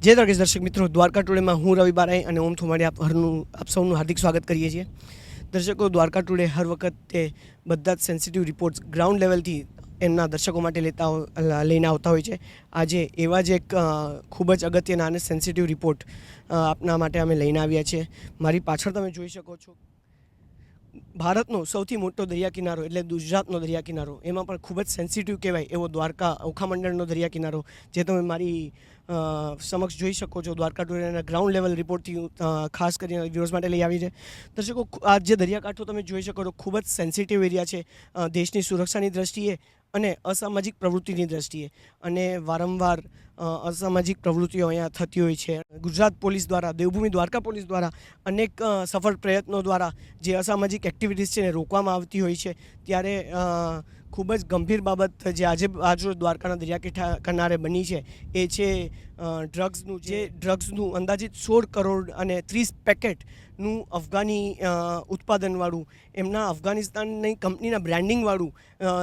જય દ્વારકેશ દર્શક મિત્રો, દ્વારકા ટુડેમાં હું રવિ બારાઈ અને ઓમ થોમાડી આપ હરનું આપ સૌનું હાર્દિક સ્વાગત કરીએ છીએ. દર્શકો, દ્વારકા ટુડે હર વખતે બધા જ સેન્સિટિવ રિપોર્ટ્સ ગ્રાઉન્ડ લેવલથી એમના દર્શકો માટે લેતા લઈને આવતા હોય છે. આજે એવા જ એક ખૂબ જ અગત્યના અને સેન્સિટિવ રિપોર્ટ આપના માટે અમે લઈને આવ્યા છીએ. મારી પાછળ તમે જોઈ શકો છો ભારતનો સૌથી મોટો દરિયા કિનારો એટલે ગુજરાતનો દરિયા કિનારો એમાં પણ ખૂબ જ સેન્સિટિવ કહેવાય એવો દ્વારકા ઓખામંડળનો દરિયા કિનારો જે તમે મારી સમક્ષ જોઈ શકો છો. દ્વારકા ટુરિયાના ગ્રાઉન્ડ લેવલ રિપોર્ટથી ખાસ કરીને વ્યુઅર્સ માટે લઈ આવી છે. દર્શકો, આ જે દરિયાકાંઠો તમે જોઈ શકો છો, ખૂબ જ સેન્સિટિવ એરિયા છે. દેશની સુરક્ષાની દ્રષ્ટિએ અને અસામાજિક પ્રવૃત્તિની દ્રષ્ટિએ. અને વારંવાર અસામાજિક પ્રવૃત્તિઓ અહીંયા થતી હોય છે. ગુજરાત પોલીસ દ્વારા, દેવભૂમિ દ્વારકા પોલીસ દ્વારા અનેક સફળ પ્રયત્નો દ્વારા જે અસામાજિક એક્ટિવિટીઝ છે એને રોકવામાં આવતી હોય છે, ત્યારે ખૂબ જ ગંભીર બાબત જે આજે આજરોજ દ્વારકાના દરિયા કિનારે બની છે, એ છે ડ્રગ્સનું જે, ડ્રગ્સનું અંદાજિત સોળ કરોડ અને ત્રીસ પેકેટનું અફઘાની ઉત્પાદનવાળું એમના અફઘાનિસ્તાનની કંપનીના બ્રાન્ડિંગવાળું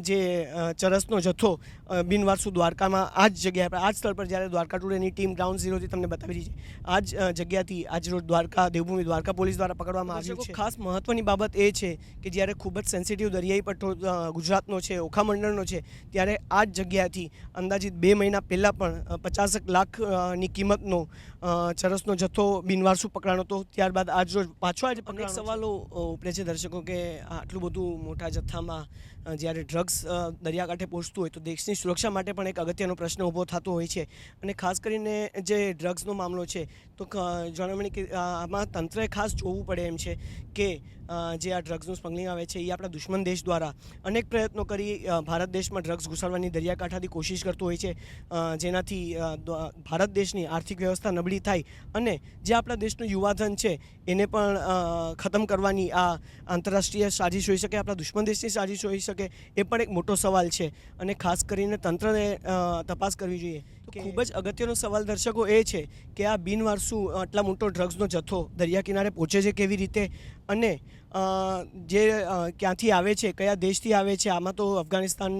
જે ચરસનો જથ્થો બિનવારસુ દ્વારકામાં આ જ જગ્યાએ પર આ જ સ્થળ પર જ્યારે દ્વારકા ટુડેની ટીમ ગ્રાઉન્ડ ઝીરોથી તમને બતાવી રહી છે આ જ જગ્યાથી આજ રોજ દ્વારકા દેવભૂમિ દ્વારકા પોલીસ દ્વારા પકડવામાં આવ્યું છે. ખાસ મહત્વની બાબત એ છે કે જ્યારે ખૂબ જ સેન્સિટિવ દરિયાઈ પટ્ટો ગુજરાતનો છે ઓખામંડળનો છે ત્યારે આ જ જગ્યાથી અંદાજિત બે મહિના પહેલાં પણ પચાસક લાખની કિંમતનો ચરસનો જથ્થો બિનવારસુ પકડાણો હતો. ત્યારબાદ આજ રોજ પાછો આજે અનેક સવાલો ઉપડે ઉપરે છે દર્શકો કે આટલું બધું મોટા જથ્થામાં જ્યારે ડ્રગ્સ દરિયાકાંઠે પહોંચતું હોય તો દેશની સુરક્ષા માટે પણ એક અગત્યનો પ્રશ્ન ઊભો થતો હોય છે. અને ખાસ કરીને જે ડ્રગ્સનો મામલો છે તો જણાવણી કે આમાં તંત્રએ ખાસ જોવું પડે એમ છે કે જે આ ડ્રગ્સનું સ્મગલિંગ આવે છે એ આપણા દુશ્મન દેશ દ્વારા અનેક પ્રયત્નો કરી ભારત દેશમાં ડ્રગ્સ ઘુસાડવાની દરિયાકાંઠાથી કોશિશ કરતો હોય છે જેનાથી ભારત દેશની આર્થિક વ્યવસ્થા નબળી થાય અને જે આપણા દેશનું યુવાધન છે એને પણ ખતમ કરવાની આ આંતરરાષ્ટ્રીય સાજિશ હોઈ શકે આપણા દુશ્મન દેશની સાજિશ હોઈ શકે એ પણ એક મોટો સવાલ છે અને ખાસ કરીને તંત્રને તપાસ કરવી જોઈએ ખૂબ જ અગત્યનો સવાલ દર્શકો એ છે કે આ બિનવારસુ આટલા મોટો ડ્રગ્સનો જથ્થો દરિયા કિનારે પહોંચે છે કેવી રીતે? અને જે ક્યાંથી આવે છે, કયા દેશથી આવે છે, આમાં તો અફઘાનિસ્તાન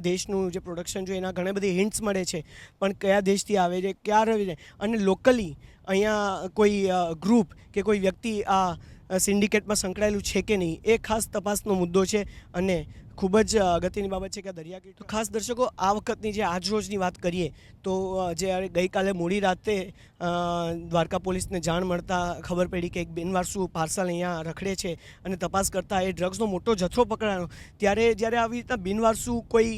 દેશનું જે પ્રોડક્શન છે, એના ઘણી બધી હિન્ટ્સ મળે છે, પણ કયા દેશથી આવે છે, ક્યાં રહે છે, અને લોકલી અહીંયા કોઈ ગ્રુપ કે કોઈ વ્યક્તિ આ સિન્ડિકેટમાં સંકળાયેલું છે કે નહીં, એ ખાસ તપાસનો મુદ્દો છે, અને ખૂબ જ અગત્યની બાબત છે કે આ દરિયા તો ખાસ દર્શકો, આ વખતની જે આજરોજની વાત કરીએ, તો જે ગઈકાલે મોડી રાતે દ્વારકા પોલીસને જાણ મળતા ખબર પડી કે એક બિનવારસુ પાર્સલ અહીંયા રખડે છે અને તપાસ કરતા એ ડ્રગ્સનો મોટો જથ્થો પકડાયો. ત્યારે જ્યારે આવી રીતના બિનવારસુ કોઈ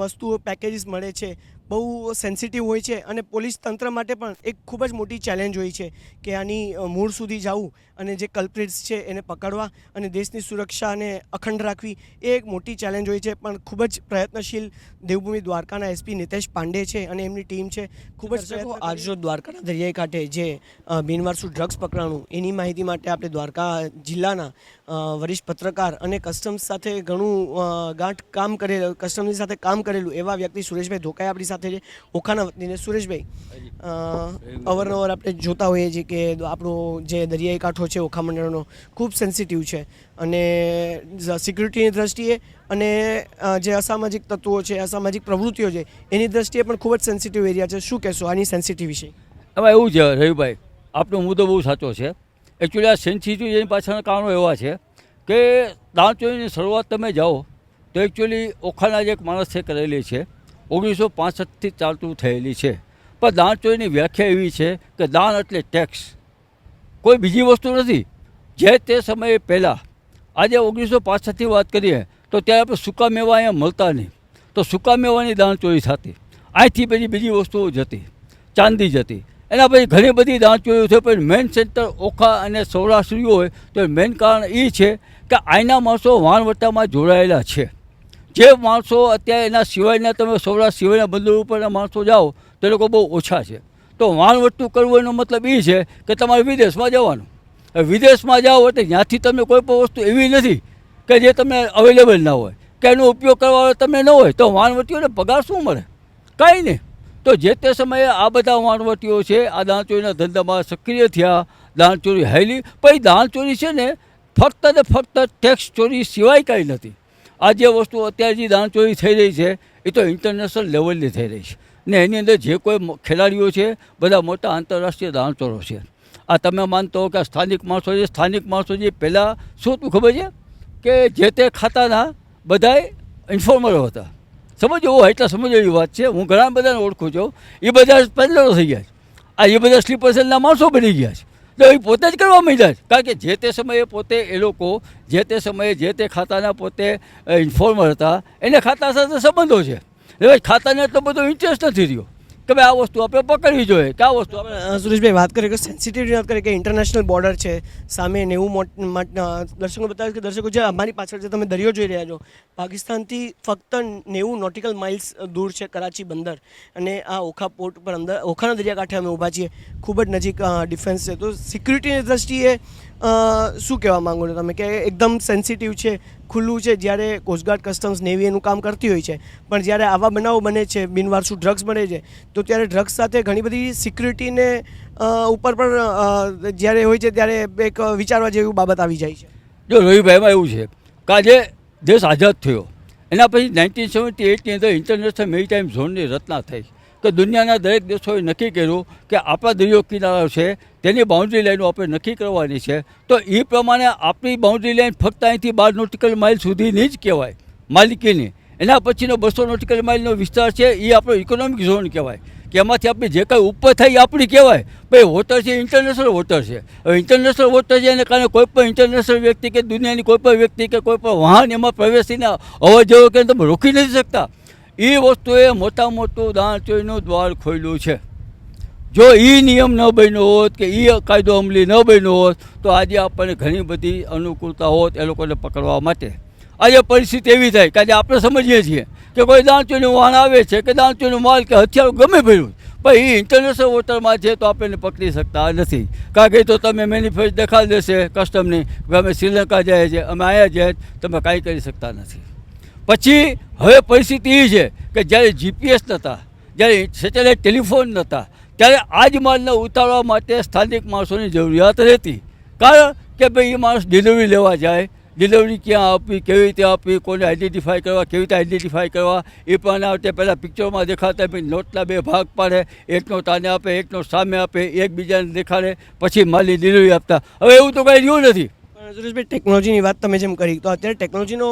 વસ્તુઓ પેકેજીસ મળે છે બહુ સેન્સિટિવ હોય છે અને પોલીસ તંત્ર માટે પણ એક ખૂબ જ મોટી ચેલેન્જ હોય છે કે આની મૂળ સુધી જવું અને જે કલ્પ્રિટ્સ છે એને પકડવા અને દેશની સુરક્ષાને અખંડ રાખવી એ એક મોટી ચેલેન્જ હોય છે. પણ ખૂબ જ પ્રયત્નશીલ દેવભૂમિ દ્વારકાના એસપી નિતેશ પાંડે છે અને એમની ટીમ છે. ખૂબ જ આજ જો દ્વારકાના દરિયાઈ કાંઠે જે બિનવારસુ ડ્રગ્સ પકડાણું એની માહિતી માટે આપણે દ્વારકા જિલ્લાના વરિષ્ઠ પત્રકાર અને કસ્ટમ્સ સાથે ઘણું ગાંઠ કામ કરેલું કસ્ટમ્સની સાથે કામ કરેલું એવા વ્યક્તિ સુરેશભાઈ ધોકાઈ આપણી સાથે છે ઓખાના વતનીને સુરેશભાઈ અવારનવાર આપણે જોતા હોઈએ છીએ કે આપણો જે દરિયાઈ કાંઠો છે ઓખા મંડળનો ખૂબ સેન્સિટિવ છે. અને સિક્યુરિટીની દ્રષ્ટિએ અને જે અસામાજિક તત્વો છે અસામાજિક પ્રવૃત્તિઓ છે એની દ્રષ્ટિએ પણ ખૂબ જ સેન્સિટિવ એરિયા છે. શું કહેશો આની સેન્સિટિવ વિશે? એમાં એવું છે રવિભાઈ આપનો મુદ્દો બહુ સાચો છે. એકચ્યુઅલી આ સેન્સિટિવ એની પાછળના કારણો એવા છે કે દાણચોરીની શરૂઆત તમે જાઓ તો એકચ્યુઅલી ઓખાના જ એક માણસે કરેલી છે. ઓગણીસો પાસઠથી ચાલતું થયેલી છે. પણ દાણચોરીની વ્યાખ્યા એવી છે કે દાણ એટલે ટેક્સ કોઈ બીજી વસ્તુ નથી. જે તે સમયે પહેલાં, આજે ઓગણીસો પાસઠથી વાત કરીએ, તો ત્યારે આપણે સૂકા મેવા અહીંયા મળતા નહીં. તો સૂકા મેવાની દાણચોરી થતી. અહીંથી પછી બીજી વસ્તુઓ જતી. ચાંદી જતી. એના પછી ઘણી બધી દાણચોરીઓ થઈ, પણ મેઇન સેન્ટર ઓખા અને સૌરાષ્ટ્ર હોય, તો મેઇન કારણ એ છે કે આઈના માણસો વાણવટ્ટામાં જોડાયેલા છે. જે માણસો અત્યારે એના સિવાયના તમે સૌરાષ્ટ્ર સિવાયના બંદર ઉપરના માણસો જાઓ, તો લોકો બહુ ઓછા છે. તો વાણવટું કરવું એનો મતલબ એ છે કે તમારે વિદેશમાં જવાનું. વિદેશમાં જાઓ એટલે જ્યાંથી તમને કોઈ પણ વસ્તુ એવી નથી કે જે તમને અવેલેબલ ના હોય. કે એનો ઉપયોગ કરવા તમને ન હોય તો વાણવટીઓને પગાર શું મળે? કાંઈ નહીં. તો જે તે સમયે આ બધા વાણવટીઓ છે, આ દાણચોરીના ધંધામાં સક્રિય થયા, દાણચોરી હેલી એ દાણચોરી છે ને ફક્ત ને ફક્ત ટેક્સ ચોરી સિવાય કાંઈ નથી. આ જે વસ્તુ અત્યારે જે દાણચોરી થઈ રહી છે, એ તો ઇન્ટરનેશનલ લેવલની થઈ રહી છે. ને એની અંદર જે કોઈ ખેલાડીઓ છે, બધા મોટા આંતરરાષ્ટ્રીય દાણચોરો છે. આ તમે માનતો કે સ્થાનિક માણસો છે, સ્થાનિક માણસો જે પહેલાં શું તું ખબર છે? કે જે તે ખાતાના બધાય ઇન્ફોર્મરો હતા. સમજો એટલા સમજો વાત છે. હું ઘણા બધાને ઓળખું છું. એ બધા પેડલરો થઈ ગયા છે. આ એ બધા સ્લીપર સેલના માણસો બની ગયા છે. તો એ પોતે જ કરવા માંડ્યા છે. કારણ કે જે તે સમયે પોતે એ લોકો, જે તે સમયે જે તે ખાતાના પોતે ઇન્ફોર્મર હતા, એને ખાતા સાથે સંબંધો છે. ખાતાને એટલો બધો ઇન્ટરેસ્ટ નથી રહ્યો. કે ભાઈ આ વસ્તુ આપણે પકડવી જોઈએ. કે આ વસ્તુ આપણે સુરેશભાઈ વાત કરીએ કે સેન્સિટિવની વાત કરીએ કે ઇન્ટરનેશનલ બોર્ડર છે, સામે નેવું દર્શકો બતાવે કે દર્શકો જે અમારી પાછળ જે તમે દરિયો જોઈ રહ્યા છો, પાકિસ્તાનથી ફક્ત નેવું નોટિકલ માઇલ્સ દૂર છે કરાચી બંદર. અને આ ઓખા પોર્ટ પર અંદર, ઓખાના દરિયાકાંઠે અમે ઊભા છીએ. ખૂબ જ નજીક ડિફેન્સ છે. તો સિક્યુરિટીની દ્રષ્ટિએ શું કહેવા માંગો છો તમે? કે એકદમ સેન્સિટિવ છે ખુલ્લું છે જ્યારે કોસ્ટગાર્ડ કસ્ટમ્સ નેવી એનું કામ કરતી હોય છે. પણ જ્યારે આવા બનાવો બને છે, બિનવારસુ ડ્રગ્સ બને છે, તો ત્યારે ડ્રગ્સ સાથે ઘણી બધી સિક્યુરિટીને ઉપર પણ જ્યારે હોય છે ત્યારે એક વિચારવા જેવી બાબત આવી જાય છે. જો રવિભાઈમાં એવું છે કે આજે દેશ આઝાદ થયો. એના પછી નાઇન્ટીન સેવન્ટી એટની અંદર ઇન્ટરનેશનલ મેરીટાઈમ ઝોનની રચના થઈ. કે દુનિયાના દરેક દેશોએ નક્કી કર્યું કે આપણા દરિયો કિનારો છે, તેની બાઉન્ડ્રી લાઈનો આપણે નક્કી કરવાની છે. તો એ પ્રમાણે આપણી બાઉન્ડ્રી લાઈન ફક્ત અહીંથી બાર નોટિકલ માઇલ સુધીની જ કહેવાય, માલિકીની. એના પછીનો બસો નોટિકલ માઇલનો વિસ્તાર છે એ આપણો ઇકોનોમિક ઝોન કહેવાય. કે એમાંથી આપણી જે કાંઈ ઉપર થાય એ આપણી કહેવાય. ભાઈ વોટર છે ઇન્ટરનેશનલ વોટર છે. હવે ઇન્ટરનેશનલ વોટર છે, એને કારણે કોઈ પણ ઇન્ટરનેશનલ વ્યક્તિ કે દુનિયાની કોઈ પણ વ્યક્તિ કે કોઈ પણ વાહન એમાં પ્રવેશીને અવર જવર કે તમે રોકી નથી શકતા. એ વસ્તુએ મોટા મોટું દાણચોઈનું દ્વાર ખોલ્યું છે. જો એ નિયમ ન બન્યો હોત કે એ કાયદો અમલી ન બન્યો હોત, તો આજે આપણને ઘણી બધી અનુકૂળતા હોત એ લોકોને પકડવા માટે. આજે પરિસ્થિતિ એવી થાય કે આજે આપણે સમજીએ છીએ કે કોઈ દાણચોઈનું વાહન આવે છે કે દાણચોઈનું માલ કે હથિયારો ગમે ભર્યું, પણ એ ઇન્ટરનેશનલ વોટરમાં છે તો આપણને પકડી શકતા નથી. કારણ કે તો તમે મેનિફેસ્ટ દેખાડી દેશે કસ્ટમની અમે શ્રીલંકા જાય છે, અમે અહીંયા જાય, તમે કાંઈ કરી શકતા નથી. પછી હવે પરિસ્થિતિ એ છે કે જ્યારે જીપીએસ નહોતા જ્યારે સેટેલાઇટ ટેલિફોન નહોતા ત્યારે આ જ માલને ઉતારવા માટે સ્થાનિક માણસોની જરૂરિયાત રહેતી. કારણ કે ભાઈ એ માણસ ડિલિવરી લેવા જાય ડિલિવરી ક્યાં આપવી, કેવી રીતે આપવી, કોને આઈડેન્ટિફાય કરવા, કેવી રીતે આઈડેન્ટિફાય કરવા, એ પણ આવતે પહેલાં પિક્ચરમાં દેખાતા ભાઈ નોટના બે ભાગ પાડે, એકનો તાને આપે, એકનો સામે આપે, એકબીજાને દેખાડે, પછી માલની ડિલિવરી આપતા. હવે એવું તો કાંઈ રહ્યું નથી. સુરેશભાઈ ટેકનોલોજીની વાત તમે જેમ કરી, તો અત્યારે ટેકનોલોજીનો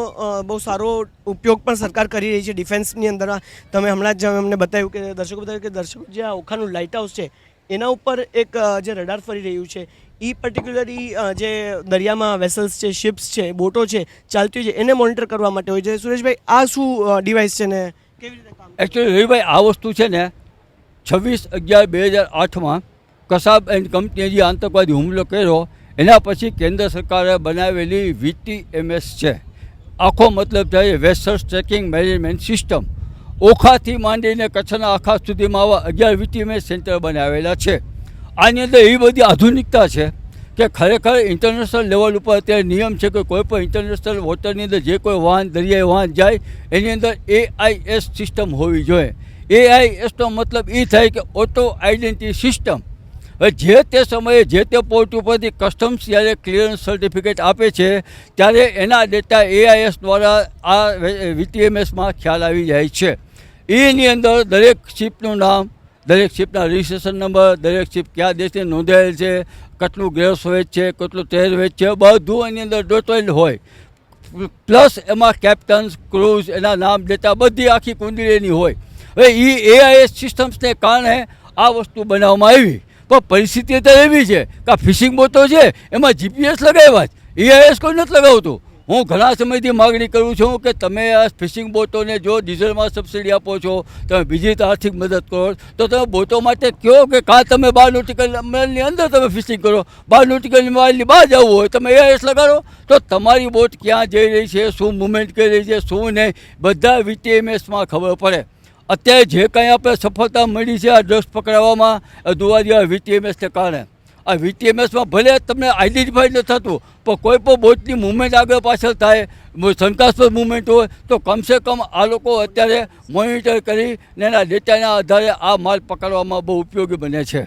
બહુ સારો ઉપયોગ પણ સરકાર કરી રહી છે ડિફેન્સની અંદર. તમે હમણાં જ અમને બતાવ્યું કે, દર્શકો બતાવ્યું કે દર્શકો જે આ ઓખાનું લાઇટ હાઉસ છે, એના ઉપર એક જે રડાર ફરી રહ્યું છે એ પર્ટિક્યુલરલી જે દરિયામાં વેસલ્સ છે શિપ્સ છે, બોટો છે, ચાલતી હોય છે, એને મોનિટર કરવા માટે હોય છે. સુરેશભાઈ, આ શું ડિવાઇસ છે ને કેવી રીતે એકચ્યુઅલી રવિભાઈ, આ વસ્તુ છે ને છવ્વીસ અગિયાર બે હજાર આઠમાં કસાબ એન્ડ કંપનીએ જે આતંકવાદી હુમલો કર્યો એના પછી કેન્દ્ર સરકારે બનાવેલી વીટીએમએસ છે. આખો મતલબ થાય વેસર્સ ટ્રેકિંગ મેનેજમેન્ટ સિસ્ટમ. ઓખાથી માંડીને કચ્છના આખા સુધીમાં આવા અગિયાર વીટીએમએસ સેન્ટર બનાવેલા છે. આની અંદર એવી બધી આધુનિકતા છે કે ખરેખર ઇન્ટરનેશનલ લેવલ ઉપર અત્યારે નિયમ છે કે કોઈ પણ ઇન્ટરનેશનલ વોટરની અંદર જે કોઈ વાહન, દરિયાઈ વાહન જાય, એની અંદર એઆઈએસ સિસ્ટમ હોવી જોઈએ. એઆઈએસનો મતલબ એ થાય કે ઓટો આઈડેન્ટિટી સિસ્ટમ હવે જે તે સમયે જે તે પોર્ટ ઉપરથી કસ્ટમ્સ જ્યારે ક્લિયરન્સ સર્ટિફિકેટ આપે છે, ત્યારે એના ડેટા એઆઈએસ દ્વારા આ વીટીએમએસમાં ખ્યાલ આવી જાય છે. એની અંદર દરેક શિપનું નામ, દરેક શિપના રજિસ્ટ્રેશન નંબર દરેક શિપ કયા દેશની નોંધાયેલ છે, કેટલું ગેસ વેચ છે, કેટલું તેલ વેચ છે, બધું એની અંદર ડોટેલ હોય. પ્લસ એમાં કેપ્ટન્સ ક્રૂઝ એના નામ ડેટા બધી આખી કુંડળી હોય. હવે એ એઆઈએસ સિસ્ટમ્સને કારણે આ વસ્તુ બનાવવામાં આવી. પણ પરિસ્થિતિ અત્યારે એવી છે કે આ ફિશિંગ બોટો છે, એમાં જીપીએસ લગાવ્યા જ. એઆઈએસ કોઈ નથી લગાવતું. હું ઘણા સમયથી માગણી કરું છું કે તમે આ ફિશિંગ બોટોને જો ડીઝલમાં સબસિડી આપો છો, તમે બીજી આર્થિક મદદ કરો, તો તમે બોટો માટે કહો કે કાં તમે બાર નોટિકલ માઇલની અંદર તમે ફિશિંગ કરો. બાર નોટિકલ માઇલની બહાર જવું હોય, તમે એઆઈએસ લગાડો. તો તમારી બોટ ક્યાં જઈ રહી છે, શું મુવમેન્ટ કરી રહી છે, શું નહીં, બધા વીટીએમએસમાં ખબર પડે. અત્યારે જે કાંઈ આપણે સફળતા મળી છે, આ ડ્રગ્સ પકડાવવામાં દુવાદિયા વીટીએમએસને કારણે. આ વીટીએમએસમાં ભલે તમને આઈડેન્ટિફાઈ ન થતું, પણ કોઈ પણ બોટની મુવમેન્ટ આગળ પાછળ થાય શંકાસ્પદ મુવમેન્ટ હોય, તો કમસે કમ આ લોકો અત્યારે મોનિટર કરી ને એના ડેટાના આધારે આ માલ પકડવામાં બહુ ઉપયોગી બને છે.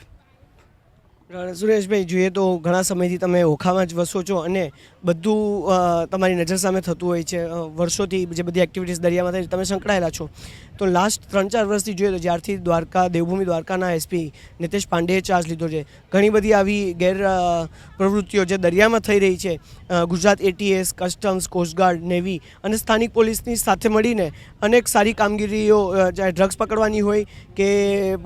સુરેશભાઈ, જોઈએ તો ઘણા સમયથી તમે ઓખામાં જ વસો છો અને બધું તમારી નજર સામે થતું હોય છે. વર્ષોથી જે બધી એક્ટિવિટીઝ દરિયામાં થાય તમે સંકળાયેલા છો. તો લાસ્ટ ત્રણ ચાર વર્ષથી જોઈએ તો જ્યારથી દ્વારકા, દેવભૂમિ દ્વારકાના એસપી નિતેશ પાંડેએ ચાર્જ લીધો છે. ઘણી બધી આવી ગેર પ્રવૃત્તિઓ જે દરિયામાં થઈ રહી છે Gujarat ATS customs coastguard navy અને સ્થાનિક પોલીસની સાથે મળીને અનેક સારી કામગીરીઓ ચાહે ડ્રગ્સ પકડવાની હોય કે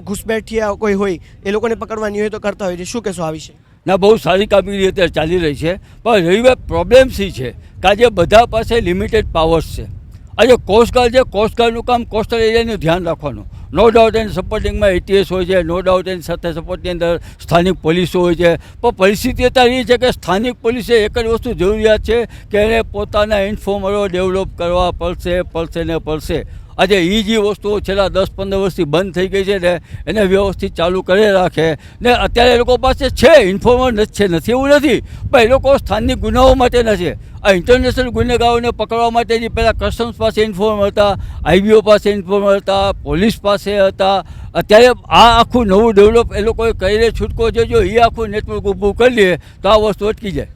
ઘૂસપેઠિયા કોઈ હોય, એ લોકોને પકડવાની હોય તો કરતા હોય છે. શું કહેશો આ વિશે? ના, બહુ સારી કામગીરી અત્યારે ચાલી રહી છે. પણ રહી વાત પ્રોબ્લેમ શી છે? કે આજે બધા પાસે લિમિટેડ પાવર્સ છે. આજે કોસ્ટગાર્ડ છે કોસ્ટગાર્ડનું કામ કોસ્ટલ એરિયાનું ધ્યાન રાખવાનું. નો ડાઉટ એની સપોર્ટિંગમાં એટીએસ હોય છે નો ડાઉટ એની સાથે સપોર્ટની અંદર સ્થાનિક પોલીસો હોય છે. પણ પરિસ્થિતિ અત્યારે એ છે કે સ્થાનિક પોલીસે એક જ વસ્તુ જરૂરિયાત છે કે એને પોતાના ઇન્ફોર્મરો ડેવલપ કરવા પડશે પડશે ને પડશે. આજે એ જે વસ્તુઓ છેલ્લા દસ પંદર વર્ષથી બંધ થઈ ગઈ છે ને એને વ્યવસ્થિત ચાલુ કરી રાખે. ને અત્યારે એ લોકો પાસે છે ઇન્ફોર્મર છે, નથી એવું નથી. પણ એ લોકો સ્થાનિક ગુનાઓ માટે નથી આ ઇન્ટરનેશનલ ગુનેગારોને પકડવા માટેની પહેલાં કસ્ટમ્સ પાસે ઇન્ફોર્મર હતા આઈબીઓ પાસે ઇન્ફોર્મર હતા પોલીસ પાસે હતા. અત્યારે આ આખું નવું ડેવલપ એ લોકોએ કરીને છૂટકો છે જો એ આખું નેટવર્ક ઊભું કરી લઈએ તો આ વસ્તુ અટકી જાય.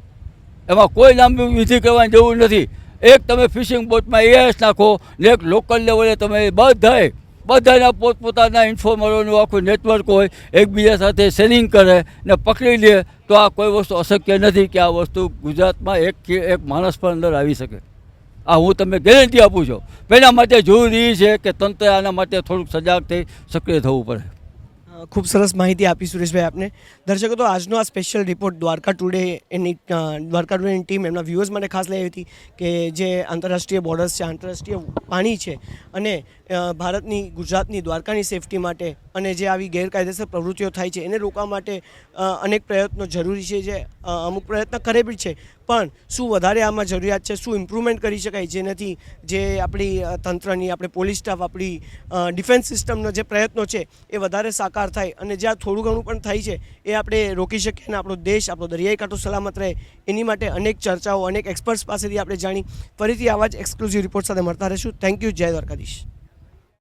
એમાં કોઈ લાંબી વિધિ કરવાની જરૂર નથી. એક તમે ફિશિંગ બોટમાં એએસ નાખો ને એક લોકલ લેવલે તમે બધાય બધાના પોતપોતાના ઇન્ફોર્મરોનું આખું નેટવર્ક હોય, એકબીજા સાથે શેરિંગ કરે ને પકડી લે, તો આ કોઈ વસ્તુ અશક્ય નથી કે આ વસ્તુ ગુજરાતમાં એક એક માણસ પણ અંદર આવી શકે. આ હું તમને ગેરંટી આપું છું. એના માટે જરૂરી છે કે તંત્ર આના માટે થોડુંક સજાગ થઈ, સક્રિય થવું પડે. ખૂબ સરસ માહિતી આપી સુરેશભાઈ આપને. દર્શકો, તો આજનો આ સ્પેશિયલ રિપોર્ટ દ્વારકા ટુડે એની દ્વારકા ટુડેની ટીમ એમના વ્યૂઅર્સ માટે ખાસ લઈ હતી કે જે આંતરરાષ્ટ્રીય બોર્ડર્સ છે, આંતરરાષ્ટ્રીય પાણી છે અને ભારતની, ગુજરાતની, દ્વારકાની સેફટી માટે અને જે આવી ગેરકાયદેસર પ્રવૃત્તિઓ થાય છે એને રોકવા માટે અનેક પ્રયત્નો જરૂરી છે જે અમુક પ્રયત્ન કરે બી છે. પણ શું વધારે આમાં જરૂરિયાત છે, શું ઇમ્પ્રુવમેન્ટ કરી શકાય જેનાથી જે આપણી તંત્રની, આપણે પોલીસ સ્ટાફ આપણી ડિફેન્સ સિસ્ટમનો જે પ્રયત્નો છે એ વધારે સાકાર થાય અને જ્યાં થોડું ઘણું પણ થાય છે, એ આપણે રોકી શકીએ અને આપણો દેશ, આપણો દરિયાઈ કાંઠો સલામત રહે. એની માટે અનેક ચર્ચાઓ, અનેક એક્સપર્ટ્સ પાસેથી આપણે જાણી ફરીથી આવા જ એક્સક્લુઝિવ રિપોર્ટ સાથે મળતા રહીશું. થેન્ક યુ જય દ્વારકાધીશ.